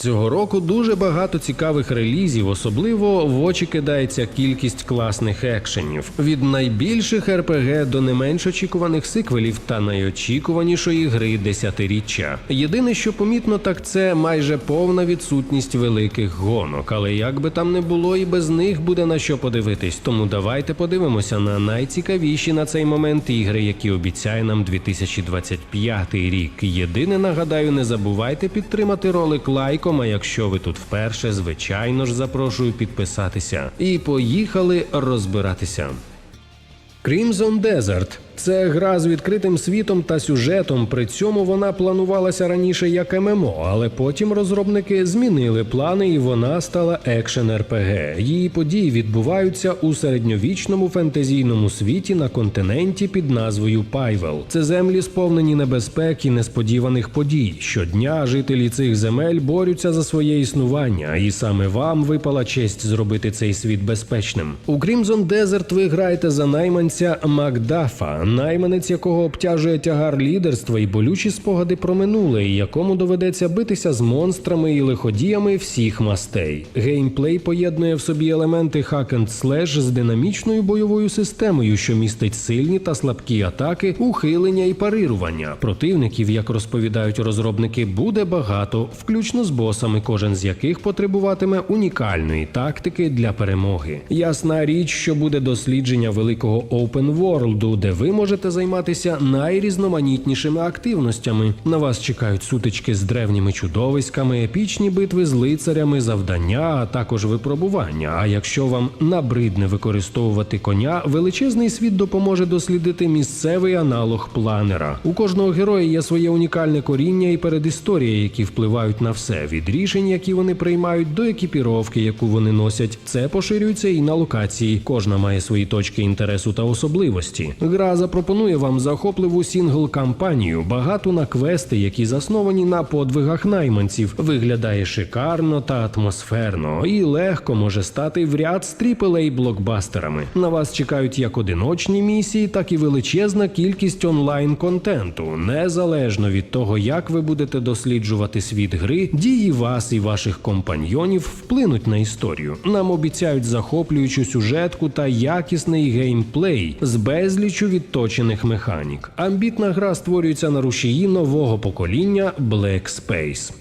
Цього року дуже багато цікавих релізів, особливо в очі кидається кількість класних екшенів від найбільших РПГ до не менш очікуваних сиквелів та найочікуванішої гри десятиріччя. Єдине, що помітно, так це майже повна відсутність великих гонок. Але як би там не було, і без них буде на що подивитись. Тому давайте подивимося на найцікавіші на цей момент ігри, які обіцяє нам 2025 рік. Єдине нагадаю, не забувайте підтримати ролик лайком. А якщо ви тут вперше, звичайно ж запрошую підписатися. І поїхали розбиратися. Crimson Desert – це гра з відкритим світом та сюжетом. При цьому вона планувалася раніше як ММО, але потім розробники змінили плани, і вона стала екшен РПГ. Її події відбуваються у середньовічному фентезійному світі на континенті під назвою Пайвел. Це землі сповнені небезпек і несподіваних подій. Щодня жителі цих земель борються за своє існування, і саме вам випала честь зробити цей світ безпечним. У Crimson Desert ви граєте за найманця Макдафа, найманець якого обтяжує тягар лідерства і болючі спогади про минуле, і якому доведеться битися з монстрами і лиходіями всіх мастей. Геймплей поєднує в собі елементи hack and slash з динамічною бойовою системою, що містить сильні та слабкі атаки, ухилення і парирування. Противників, як розповідають розробники, буде багато, включно з босами, кожен з яких потребуватиме унікальної тактики для перемоги. Ясна річ, що буде дослідження великого open world, де ви можете займатися найрізноманітнішими активностями. На вас чекають сутички з древніми чудовиськами, епічні битви з лицарями, завдання, а також випробування. А якщо вам набридне використовувати коня, величезний світ допоможе дослідити місцевий аналог планера. У кожного героя є своє унікальне коріння і передісторія, які впливають на все від рішень, які вони приймають, до екіпіровки, яку вони носять. Це поширюється і на локації. Кожна має свої точки інтересу та особливості. Гра запропонує вам захопливу сінгл-кампанію, багату на квести, які засновані на подвигах найманців. Виглядає шикарно та атмосферно і легко може стати в ряд з блокбастерами. На вас чекають як одиночні місії, так і величезна кількість онлайн контенту. Незалежно від того, як ви будете досліджувати світ гри, дії вас і ваших компаньйонів вплинуть на історію. Нам обіцяють захоплюючу сюжетку та якісний геймплей з безлічу відточених механік. Амбітна гра створюється на рушії нового покоління Black Space.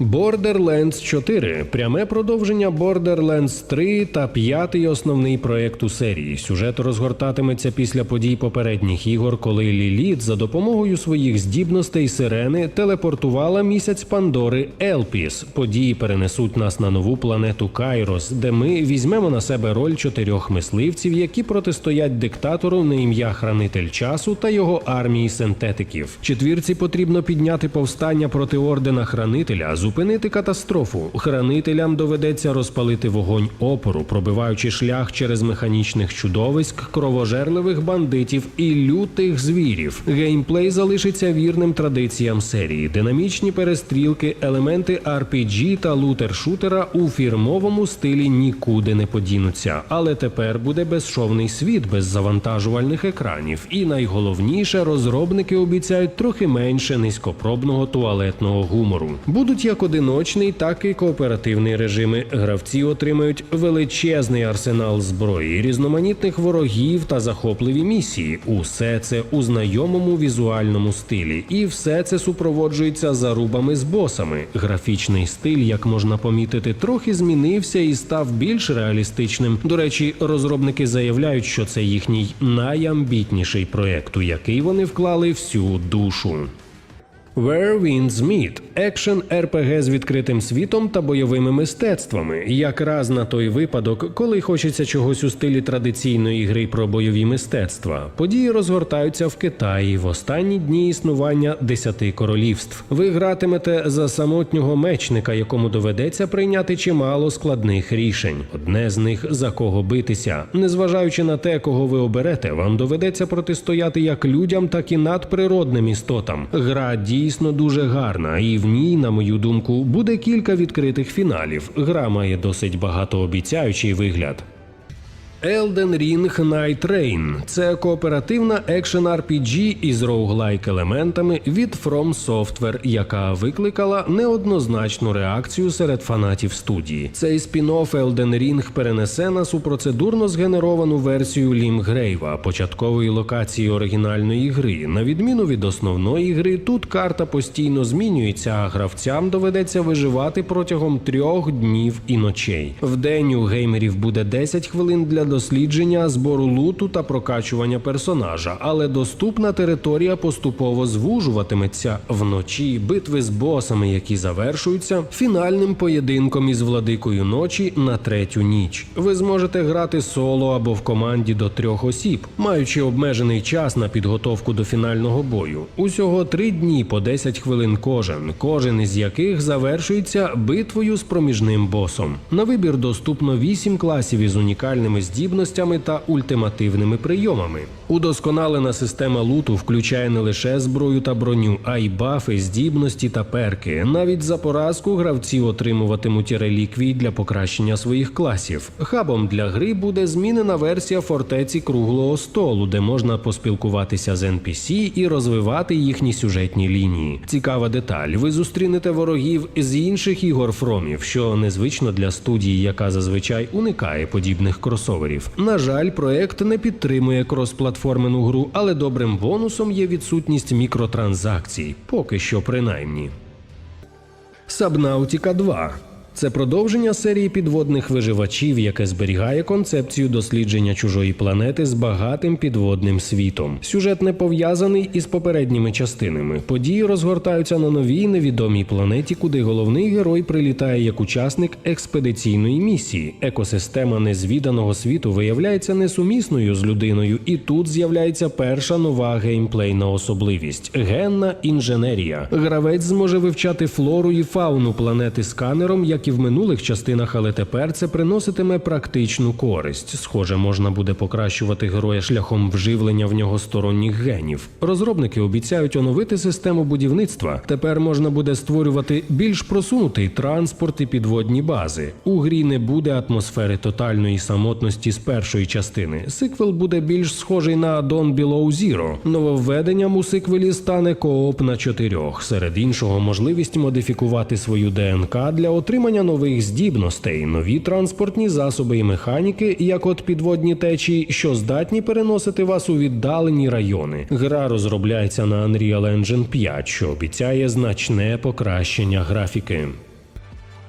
Borderlands 4 – пряме продовження Borderlands 3 та п'ятий основний проект у серії. Сюжет розгортатиметься після подій попередніх ігор, коли Ліліт за допомогою своїх здібностей сирени телепортувала місяць Пандори Елпіс. Події перенесуть нас на нову планету Кайрос, де ми візьмемо на себе роль чотирьох мисливців, які протистоять диктатору на ім'я Хранитель часу та його армії синтетиків. Четвірці потрібно підняти повстання проти ордена хранителя, зупинити катастрофу. Хранителям доведеться розпалити вогонь опору, пробиваючи шлях через механічних чудовиськ, кровожерливих бандитів і лютих звірів. Геймплей залишиться вірним традиціям серії, динамічні перестрілки, елементи RPG та лутер-шутера у фірмовому стилі нікуди не подінуться. Але тепер буде безшовний світ без завантажувальних екранів. І найголовніше, розробники обіцяють трохи менше низькопробного туалетного гумору. Будуть як одиночний, так і кооперативний режими. Гравці отримають величезний арсенал зброї, різноманітних ворогів та захопливі місії. Усе це у знайомому візуальному стилі, і все це супроводжується зарубами з босами. Графічний стиль, як можна помітити, трохи змінився і став більш реалістичним. До речі, розробники заявляють, що це їхній найамбітніший проект, у який вони вклали всю душу. Where Winds Meet – екшен РПГ з відкритим світом та бойовими мистецтвами, якраз на той випадок, коли хочеться чогось у стилі традиційної гри про бойові мистецтва. Події розгортаються в Китаї в останні дні існування десяти королівств. Ви гратимете за самотнього мечника, якому доведеться прийняти чимало складних рішень. Одне з них за кого битися. Незважаючи на те, кого ви оберете, вам доведеться протистояти як людям, так і надприродним істотам. Гра дійсно дуже гарна, і в ній, на мою думку, буде кілька відкритих фіналів. Гра має досить багатообіцяючий вигляд. Elden Ring Night Rain – це кооперативна екшен RPG із роуглайк елементами від From Software, яка викликала неоднозначну реакцію серед фанатів студії. Цей спін-офф Elden Ring перенесе нас у процедурно згенеровану версію Лімгрейва, початкової локації оригінальної гри. На відміну від основної гри, тут карта постійно змінюється, а гравцям доведеться виживати протягом трьох днів і ночей. В день у геймерів буде 10 хвилин для дослідження, збору луту та прокачування персонажа, але доступна територія поступово звужуватиметься вночі битви з босами, які завершуються фінальним поєдинком із владикою ночі на третю ніч. Ви зможете грати соло або в команді до трьох осіб, маючи обмежений час на підготовку до фінального бою. Усього три дні по 10 хвилин кожен, кожен із яких завершується битвою з проміжним босом. На вибір доступно 8 класів із унікальними здібностями та ультимативними прийомами. Удосконалена система луту включає не лише зброю та броню, а й бафи, здібності та перки. Навіть за поразку гравці отримуватимуть реліквії для покращення своїх класів. Хабом для гри буде змінена версія фортеці круглого столу, де можна поспілкуватися з NPC і розвивати їхні сюжетні лінії. Цікава деталь: ви зустрінете ворогів з інших ігор Фромів, що незвично для студії, яка зазвичай уникає подібних кросоверів. На жаль, проект не підтримує кросплатформену гру, але добрим бонусом є відсутність мікротранзакцій, поки що принаймні. Сабнаутіка 2 це продовження серії підводних виживачів, яке зберігає концепцію дослідження чужої планети з багатим підводним світом. Сюжет не пов'язаний із попередніми частинами. Події розгортаються на новій невідомій планеті, куди головний герой прилітає як учасник експедиційної місії. Екосистема незвіданого світу виявляється несумісною з людиною, і тут з'являється перша нова геймплейна особливість генна інженерія. Гравець зможе вивчати флору і фауну планети сканером, як і в минулих частинах, але тепер це приноситиме практичну користь. Схоже, можна буде покращувати героя шляхом вживлення в нього сторонніх генів. Розробники обіцяють оновити систему будівництва. Тепер можна буде створювати більш просунутий транспорт і підводні бази. У грі не буде атмосфери тотальної самотності з першої частини. Сиквел буде більш схожий на Dawn Below Zero. Нововведенням у сиквелі стане кооп на чотирьох. Серед іншого, можливість модифікувати свою ДНК для отримання нових здібностей, нові транспортні засоби і механіки, як от підводні течії, що здатні переносити вас у віддалені райони. Гра розробляється на Unreal Engine 5, що обіцяє значне покращення графіки.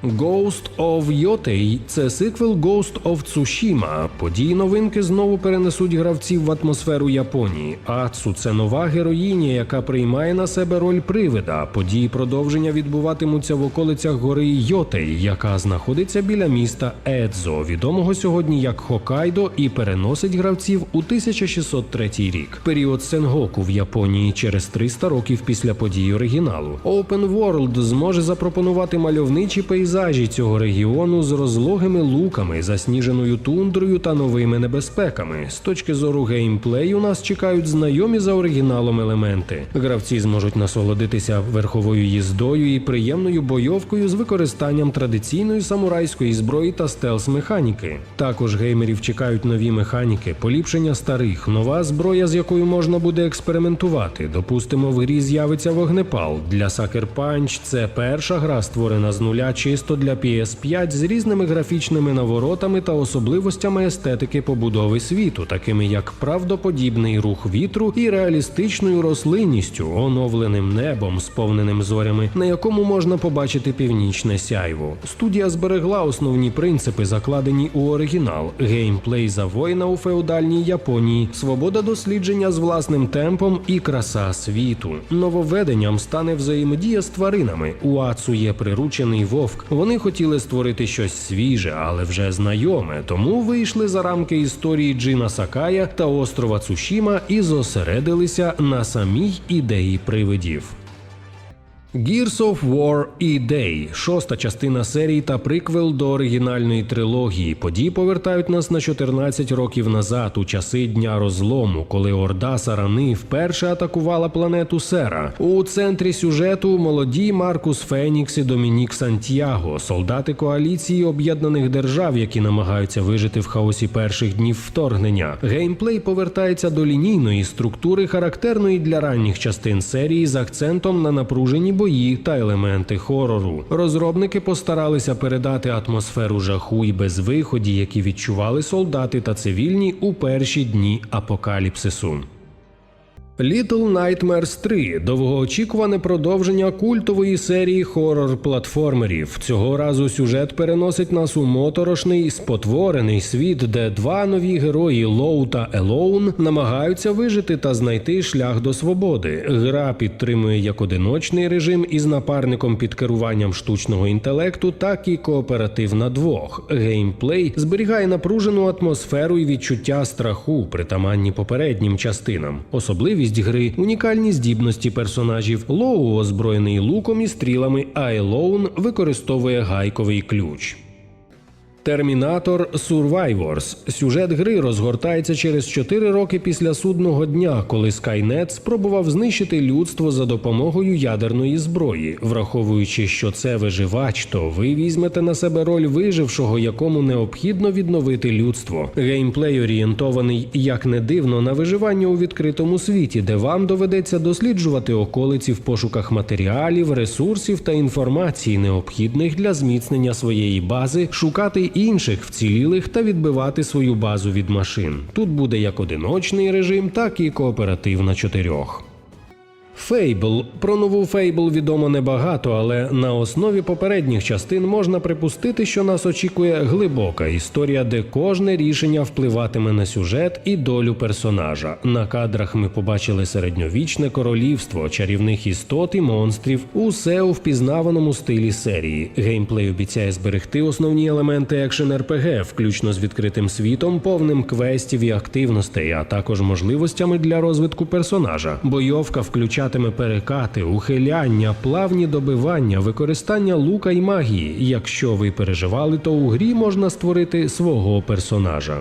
Ghost of Yotei – це сиквел Ghost of Tsushima. Події новинки знову перенесуть гравців в атмосферу Японії. Ацу це нова героїня, яка приймає на себе роль привида. Події продовження відбуватимуться в околицях гори Йотей, яка знаходиться біля міста Едзо, відомого сьогодні як Хокайдо, і переносить гравців у 1603 рік. Період Сенгоку в Японії через 300 років після подій оригіналу. Open World зможе запропонувати мальовничі пейзажі цього регіону з розлогими луками, засніженою тундрою та новими небезпеками. З точки зору геймплею нас чекають знайомі за оригіналом елементи. Гравці зможуть насолодитися верховою їздою і приємною бойовкою з використанням традиційної самурайської зброї та стелс-механіки. Також геймерів чекають нові механіки, поліпшення старих, нова зброя, з якою можна буде експериментувати. Допустимо, в грі з'явиться вогнепал. Для Punch це перша гра, створена з нуля чисто для PS5 з різними графічними наворотами та особливостями естетики побудови світу, такими як правдоподібний рух вітру і реалістичною рослинністю, оновленим небом, сповненим зорями, на якому можна побачити північне сяйво. Студія зберегла основні принципи, закладені у оригінал: геймплей за воїна у феодальній Японії, свобода дослідження з власним темпом і краса світу. Нововведенням стане взаємодія з тваринами. У Ацу є приручений вовк. Вони хотіли створити щось свіже, але вже знайоме, тому вийшли за рамки історії Джина Сакая та острова Цушіма і зосередилися на самій ідеї привидів. Gears of War E-Day – шоста частина серії та приквел до оригінальної трилогії. Події повертають нас на 14 років назад, у часи дня розлому, коли Орда Сарани вперше атакувала планету Сера. У центрі сюжету молоді Маркус Фенікс і Домінік Сантьяго, солдати коаліції об'єднаних держав, які намагаються вижити в хаосі перших днів вторгнення. Геймплей повертається до лінійної структури, характерної для ранніх частин серії з акцентом на напружені бої та елементи хорору. Розробники постаралися передати атмосферу жаху і безвиході, які відчували солдати та цивільні у перші дні апокаліпсису. Little Nightmares 3 – довгоочікуване продовження культової серії хорор-платформерів. Цього разу сюжет переносить нас у моторошний спотворений світ, де два нові герої Лоу та Елоун намагаються вижити та знайти шлях до свободи. Гра підтримує як одиночний режим із напарником під керуванням штучного інтелекту, так і кооператив на двох. Геймплей зберігає напружену атмосферу і відчуття страху, притаманні попереднім частинам. Особливість гри унікальні здібності персонажів. Лоу озброєний луком і стрілами, а Елоун використовує гайковий ключ. Термінатор Survivors. Сюжет гри розгортається через 4 роки після судного дня, коли Skynet спробував знищити людство за допомогою ядерної зброї. Враховуючи, що це виживач, то ви візьмете на себе роль вижившого, якому необхідно відновити людство. Геймплей орієнтований, як не дивно, на виживання у відкритому світі, де вам доведеться досліджувати околиці в пошуках матеріалів, ресурсів та інформації, необхідних для зміцнення своєї бази, шукати інших вцілілих та відбивати свою базу від машин. Тут буде як одиночний режим, так і кооператив на чотирьох. Фейбл про нову Фейбл відомо небагато, але на основі попередніх частин можна припустити, що нас очікує глибока історія, де кожне рішення впливатиме на сюжет і долю персонажа. На кадрах ми побачили середньовічне королівство, чарівних істот і монстрів, усе у впізнаваному стилі серії. Геймплей обіцяє зберегти основні елементи екшен РПГ, включно з відкритим світом, повним квестів і активностей, а також можливостями для розвитку персонажа. Бойовка включатиме перекати, ухиляння, плавні добивання, використання лука й магії. Якщо ви переживали, то у грі можна створити свого персонажа.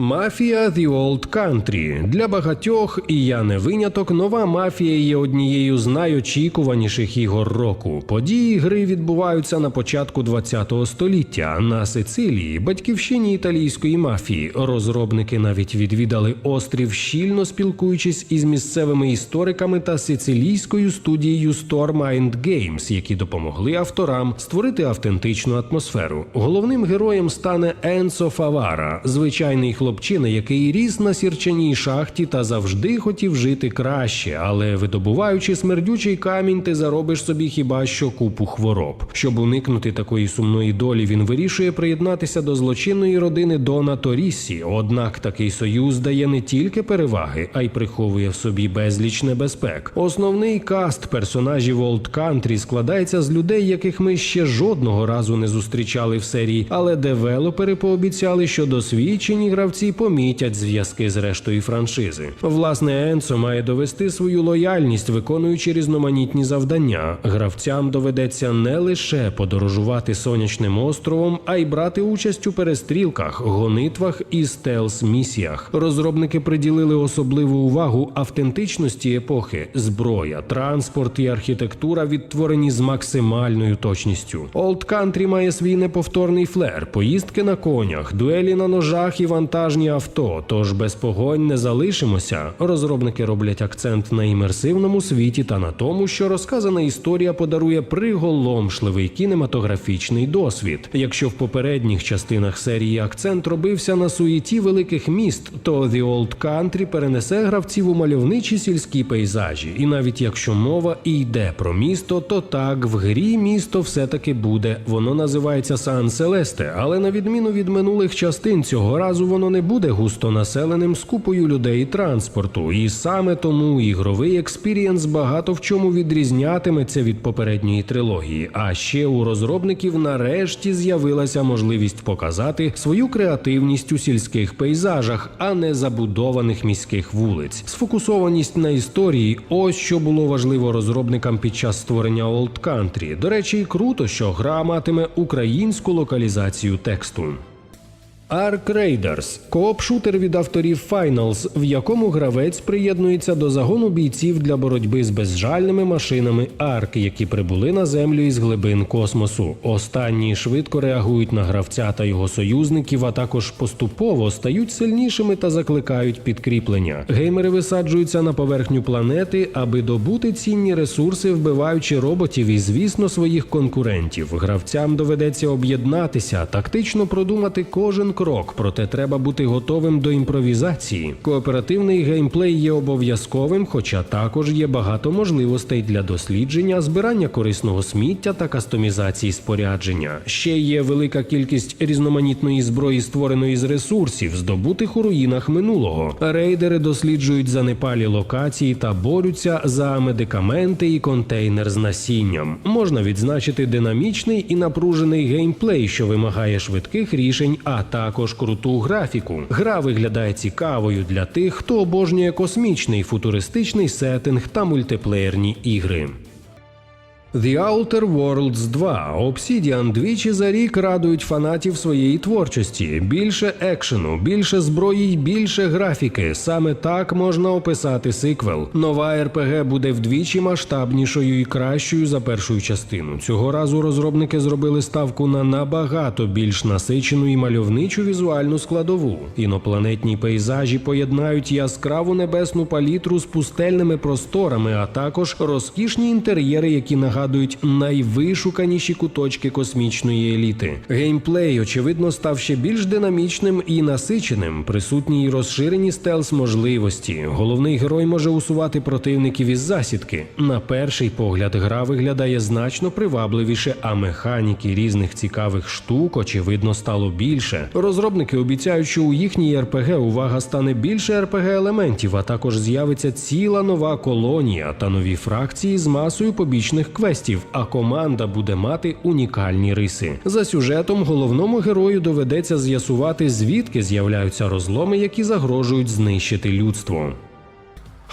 Мафія The Old Country. Для багатьох, і я не виняток, нова мафія є однією з найочікуваніших ігор року. Події гри відбуваються на початку ХХ століття на Сицилії, батьківщині італійської мафії. Розробники навіть відвідали острів, щільно спілкуючись із місцевими істориками та сицилійською студією Stormind Games, які допомогли авторам створити автентичну атмосферу. Головним героєм стане Енсо Фавара, звичайний хлопчина, який ріс на сірчаній шахті та завжди хотів жити краще, але видобуваючи смердючий камінь, ти заробиш собі хіба що купу хвороб. Щоб уникнути такої сумної долі, він вирішує приєднатися до злочинної родини Дона Торісі. Однак такий союз дає не тільки переваги, а й приховує в собі безліч небезпек. Основний каст персонажів Old Country складається з людей, яких ми ще жодного разу не зустрічали в серії, але девелопери пообіцяли, що досвідчені гравці помітять зв'язки з рештою франшизи. Власне, Енсо має довести свою лояльність, виконуючи різноманітні завдання. Гравцям доведеться не лише подорожувати сонячним островом, а й брати участь у перестрілках, гонитвах і стелс-місіях. Розробники приділили особливу увагу автентичності епохи, зброя, транспорт і архітектура відтворені з максимальною точністю. Old Country має свій неповторний флер, поїздки на конях, дуелі на ножах і вантажні авто. Тож без погонь не залишимося. Розробники роблять акцент на імерсивному світі та на тому, що розказана історія подарує приголомшливий кінематографічний досвід. Якщо в попередніх частинах серії акцент робився на суєті великих міст, то The Old Country перенесе гравців у мальовничі сільські пейзажі. І навіть якщо мова і йде про місто, то так в грі місто все-таки буде. Воно називається Сан Селесте, але на відміну від минулих частин цього разу воно воно не буде густонаселеним з купою людей і транспорту, і саме тому ігровий експірієнс багато в чому відрізнятиметься від попередньої трилогії. А ще у розробників нарешті з'явилася можливість показати свою креативність у сільських пейзажах, а не забудованих міських вулиць. Сфокусованість на історії ось що було важливо розробникам під час створення Old Country. До речі, круто, що гра матиме українську локалізацію тексту. Ark Raiders – кооп-шутер від авторів Finals, в якому гравець приєднується до загону бійців для боротьби з безжальними машинами Арк, які прибули на землю із глибин космосу. Останні швидко реагують на гравця та його союзників, а також поступово стають сильнішими та закликають підкріплення. Геймери висаджуються на поверхню планети, аби добути цінні ресурси, вбиваючи роботів і, звісно, своїх конкурентів. Гравцям доведеться об'єднатися, тактично продумати кожен крок, проте треба бути готовим до імпровізації. Кооперативний геймплей є обов'язковим, хоча також є багато можливостей для дослідження, збирання корисного сміття та кастомізації спорядження. Ще є велика кількість різноманітної зброї, створеної з ресурсів, здобутих у руїнах минулого. Рейдери досліджують занепалі локації та борються за медикаменти і контейнер з насінням. Можна відзначити динамічний і напружений геймплей, що вимагає швидких рішень, а також круту графіку. Гра виглядає цікавою для тих, хто обожнює космічний футуристичний сеттинг та мультиплеєрні ігри. The Outer Worlds 2 Obsidian двічі за рік радують фанатів своєї творчості. Більше екшену, більше зброї, й більше графіки. Саме так можна описати сиквел. Нова РПГ буде вдвічі масштабнішою і кращою за першу частину. Цього разу розробники зробили ставку на набагато більш насичену і мальовничу візуальну складову. Інопланетні пейзажі поєднають яскраву небесну палітру з пустельними просторами, а також розкішні інтер'єри, які нагадують найвишуканіші куточки космічної еліти. Геймплей, очевидно, став ще більш динамічним і насиченим. Присутні й розширені стелс можливості. Головний герой може усувати противників із засідки. На перший погляд, гра виглядає значно привабливіше, а механіки різних цікавих штук, очевидно, стало більше. Розробники обіцяють, що у їхній РПГ увага стане більше РПГ елементів, а також з'явиться ціла нова колонія та нові фракції з масою побічних квестів. А команда буде мати унікальні риси. За сюжетом головному герою доведеться з'ясувати, звідки з'являються розломи, які загрожують знищити людство.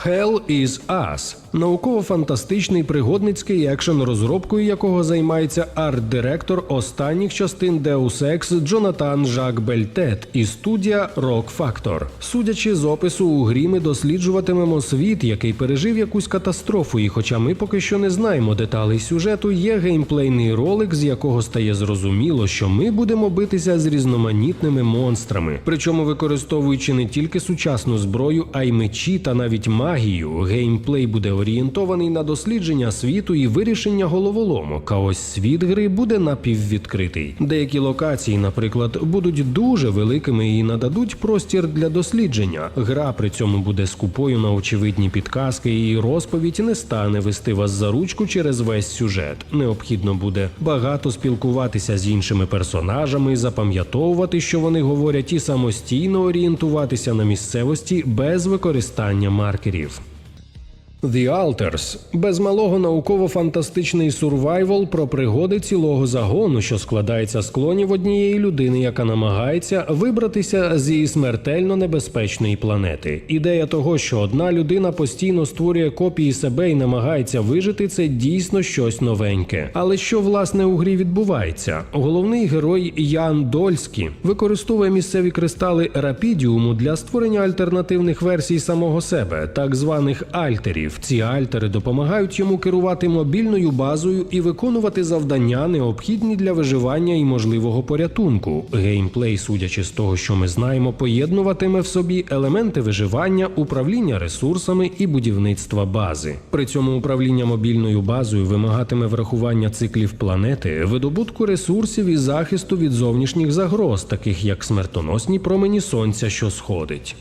Hell is Us – науково-фантастичний пригодницький екшен, розробкою якого займається арт-директор останніх частин Deus Ex Джонатан Жак Бельтет і студія Rock Factor. Судячи з опису у грі, ми досліджуватимемо світ, який пережив якусь катастрофу. І хоча ми поки що не знаємо деталей сюжету, є геймплейний ролик, з якого стає зрозуміло, що ми будемо битися з різноманітними монстрами, причому використовуючи не тільки сучасну зброю, а й мечі та навіть магію. Геймплей буде орієнтований на дослідження світу і вирішення головоломок. А ось світ гри буде напіввідкритий. Деякі локації, наприклад, будуть дуже великими і нададуть простір для дослідження. Гра при цьому буде скупою на очевидні підказки, і розповідь не стане вести вас за ручку через весь сюжет. Необхідно буде багато спілкуватися з іншими персонажами, запам'ятовувати, що вони говорять, і самостійно орієнтуватися на місцевості без використання маркерів. The Alters – без малого науково-фантастичний сурвайвал про пригоди цілого загону, що складається з клонів однієї людини, яка намагається вибратися зі смертельно небезпечної планети. Ідея того, що одна людина постійно створює копії себе і намагається вижити, це дійсно щось новеньке. Але що власне у грі відбувається? Головний герой Ян Дольський використовує місцеві кристали рапідіуму для створення альтернативних версій самого себе, так званих альтерів. Ці альтери допомагають йому керувати мобільною базою і виконувати завдання, необхідні для виживання і можливого порятунку. Геймплей, судячи з того, що ми знаємо, поєднуватиме в собі елементи виживання, управління ресурсами і будівництва бази. При цьому управління мобільною базою вимагатиме врахування циклів планети, видобутку ресурсів і захисту від зовнішніх загроз, таких як смертоносні промені сонця, що сходить.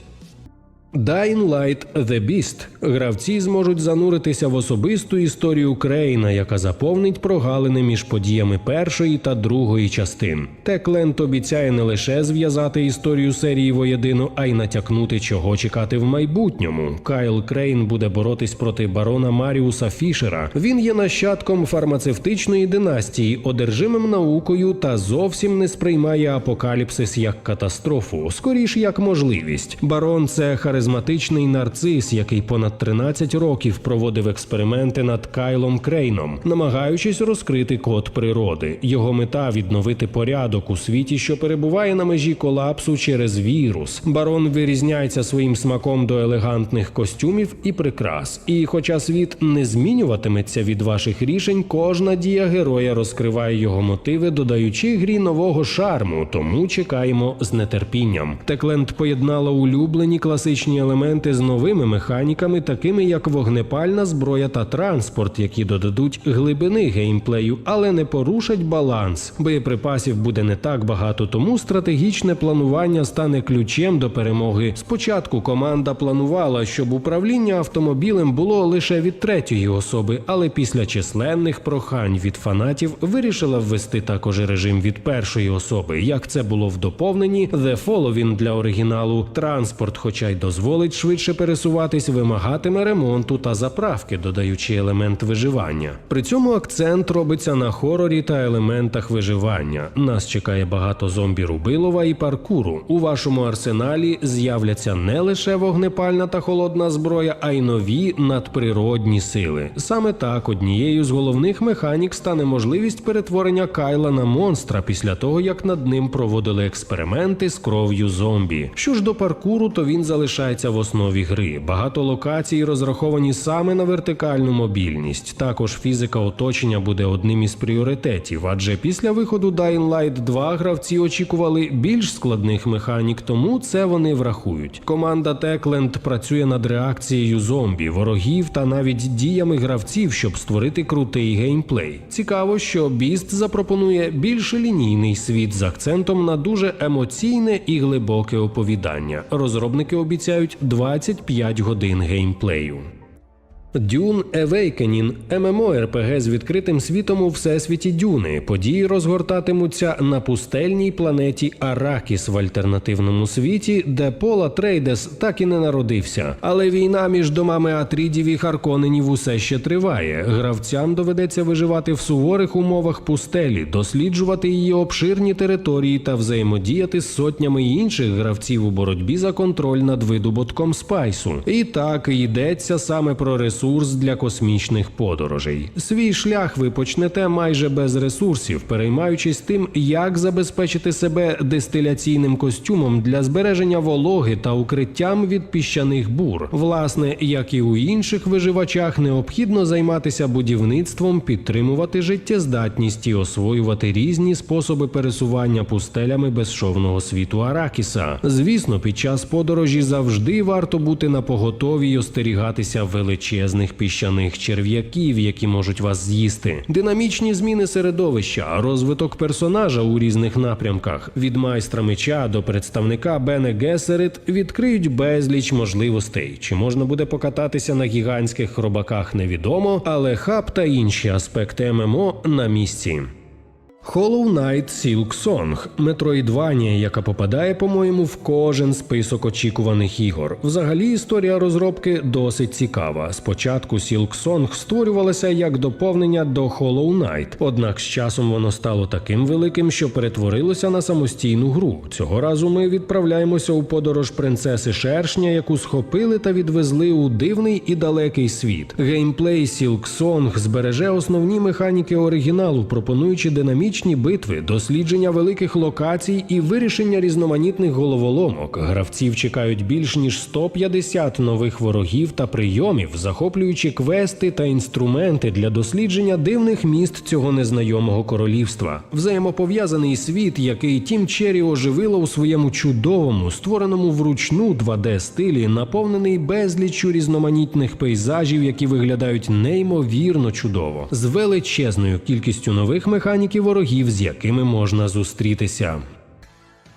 Dying Light The Beast. Гравці зможуть зануритися в особисту історію Крейна, яка заповнить прогалини між подіями першої та другої частин. Текленд обіцяє не лише зв'язати історію серії воєдину, а й натякнути, чого чекати в майбутньому. Кайл Крейн буде боротись проти барона Маріуса Фішера. Він є нащадком фармацевтичної династії, одержимим наукою та зовсім не сприймає апокаліпсис як катастрофу, скоріш як можливість. Барон це харизматичний нарцис, який понад 13 років проводив експерименти над Кайлом Крейном, намагаючись розкрити код природи. Його мета відновити порядок у світі, що перебуває на межі колапсу через вірус. Барон вирізняється своїм смаком до елегантних костюмів і прикрас. І, хоча світ не змінюватиметься від ваших рішень, кожна дія героя розкриває його мотиви, додаючи грі нового шарму. Тому чекаємо з нетерпінням. Текленд поєднала улюблені класичні елементи з новими механіками, такими як вогнепальна зброя та транспорт, які додадуть глибини геймплею, але не порушать баланс. Боєприпасів буде не так багато, тому стратегічне планування стане ключем до перемоги. Спочатку команда планувала, щоб управління автомобілем було лише від третьої особи, але після численних прохань від фанатів вирішила ввести також режим від першої особи, як це було в доповненні The Following для оригіналу. Транспорт, хоча й дозволить швидше пересуватись, вимагатиме ремонту та заправки, додаючи елемент виживання. При цьому акцент робиться на хорорі та елементах виживання. Нас чекає багато зомбі рубилова і паркуру. У вашому арсеналі з'являться не лише вогнепальна та холодна зброя, а й нові надприродні сили. Саме так однією з головних механік стане можливість перетворення Кайла на монстра після того, як над ним проводили експерименти з кров'ю зомбі. Що ж до паркуру, то він залишається в основі гри. Багато локацій розраховані саме на вертикальну мобільність. Також фізика оточення буде одним із пріоритетів, адже після виходу Dying Light 2 гравці очікували більш складних механік, тому це вони врахують. Команда Techland працює над реакцією зомбі, ворогів та навіть діями гравців, щоб створити крутий геймплей. Цікаво, що Beast запропонує більш лінійний світ з акцентом на дуже емоційне і глибоке оповідання. Розробники обіцяють 25 годин геймплею. Dune Awakening – MMORPG з відкритим світом у всесвіті Дюни. Події розгортатимуться на пустельній планеті Аракіс в альтернативному світі, де Пола Трейдес так і не народився. Але війна між домами Атрідів і Харконенів усе ще триває. Гравцям доведеться виживати в суворих умовах пустелі, досліджувати її обширні території та взаємодіяти з сотнями інших гравців у боротьбі за контроль над видобутком спайсу. І так йдеться саме про ресурс для космічних подорожей. Свій шлях ви почнете майже без ресурсів, переймаючись тим, як забезпечити себе дистиляційним костюмом для збереження вологи та укриттям від піщаних бур. Власне, як і у інших виживачах, необхідно займатися будівництвом, підтримувати життєздатність і освоювати різні способи пересування пустелями безшовного світу Аракіса. Звісно, під час подорожі завжди варто бути на поготові й остерігатися величезних піщаних черв'яків, які можуть вас з'їсти. Динамічні зміни середовища, розвиток персонажа у різних напрямках від майстра меча до представника Бене Гесерит відкриють безліч можливостей. Чи можна буде покататися на гігантських хробаках, невідомо, але хаб та інші аспекти ММО на місці. Hollow Knight Silk Song – метроїдванія, яка попадає, по-моєму, в кожен список очікуваних ігор. Взагалі, історія розробки досить цікава. Спочатку Silk Song створювалася як доповнення до Hollow Knight, однак з часом воно стало таким великим, що перетворилося на самостійну гру. Цього разу ми відправляємося у подорож принцеси Шершня, яку схопили та відвезли у дивний і далекий світ. Геймплей Silk Song збереже основні механіки оригіналу, пропонуючи динамічні битви, дослідження великих локацій і вирішення різноманітних головоломок. Гравців чекають більш ніж 150 нових ворогів та прийомів, захоплюючи квести та інструменти для дослідження дивних міст цього незнайомого королівства. Взаємопов'язаний світ, який Тім Черрі оживило у своєму чудовому, створеному вручну 2D стилі, наповнений безліччю різноманітних пейзажів, які виглядають неймовірно чудово, з величезною кількістю нових механік і ворогів, з якими можна зустрітися.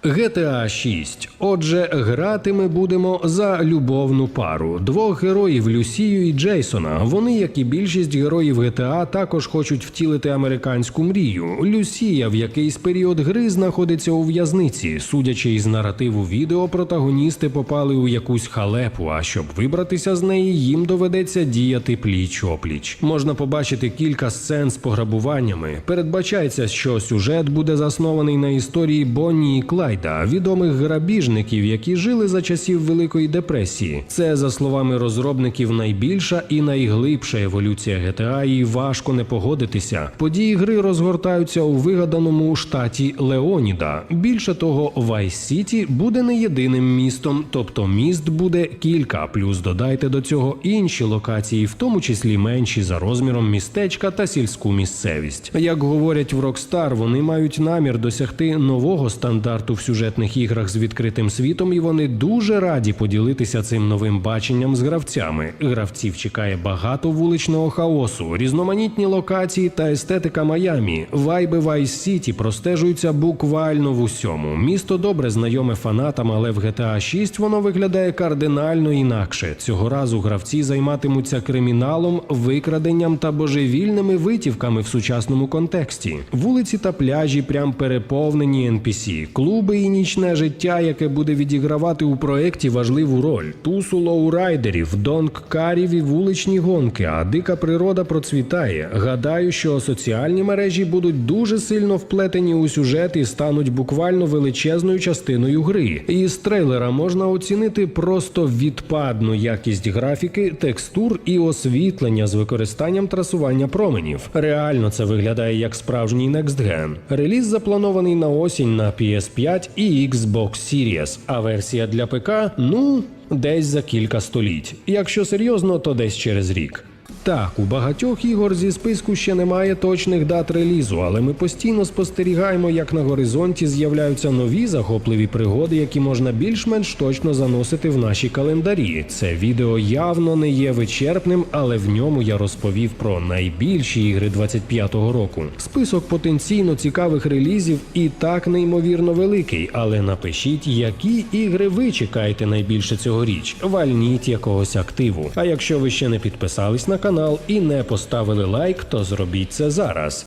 GTA 6. Отже, грати ми будемо за любовну пару двох героїв Люсію і Джейсона. Вони, як і більшість героїв GTA, також хочуть втілити американську мрію. Люсія в якийсь період гри знаходиться у в'язниці. Судячи із наративу відео, протагоністи попали у якусь халепу. А щоб вибратися з неї, їм доведеться діяти пліч опліч. Можна побачити кілька сцен з пограбуваннями. Передбачається, що сюжет буде заснований на історії Бонні і Клайда, відомих грабіжників, які жили за часів Великої депресії. Це, за словами розробників, найбільша і найглибша еволюція GTA, і важко не погодитися. Події гри розгортаються у вигаданому штаті Леоніда. Більше того, Vice City буде не єдиним містом, тобто міст буде кілька. Плюс додайте до цього інші локації, в тому числі менші за розміром містечка та сільську місцевість. Як говорять в Rockstar, вони мають намір досягти нового стандарту в сюжетних іграх з відкритим світом, і вони дуже раді поділитися цим новим баченням з гравцями. Гравців чекає багато вуличного хаосу, різноманітні локації та естетика Майамі. Вайби Vice City простежуються буквально в усьому. Місто добре знайоме фанатам, але в GTA 6 воно виглядає кардинально інакше. Цього разу гравці займатимуться криміналом, викраденням та божевільними витівками в сучасному контексті. Вулиці та пляжі прям переповнені NPC, клуби і нічне життя, яке буде відігравати у проєкті важливу роль. Тусу лоурайдерів, донг-карів і вуличні гонки, а дика природа процвітає. Гадаю, що соціальні мережі будуть дуже сильно вплетені у сюжет і стануть буквально величезною частиною гри. І з трейлера можна оцінити просто відпадну якість графіки, текстур і освітлення з використанням трасування променів. Реально це виглядає як справжній Next Gen. Реліз запланований на осінь на PS5 і Xbox Series, а версія для ПК ну десь за кілька століть. Якщо серйозно, то десь через рік. Так, у багатьох ігор зі списку ще немає точних дат релізу, але ми постійно спостерігаємо, як на горизонті з'являються нові захопливі пригоди, які можна більш-менш точно заносити в наші календарі. Це відео явно не є вичерпним, але в ньому я розповів про найбільші ігри 25-го року. Список потенційно цікавих релізів і так неймовірно великий. Але напишіть, які ігри ви чекаєте найбільше цьогоріч. Вальніть якогось активу. А якщо ви ще не підписались на канал і не поставили лайк, то зробіть це зараз.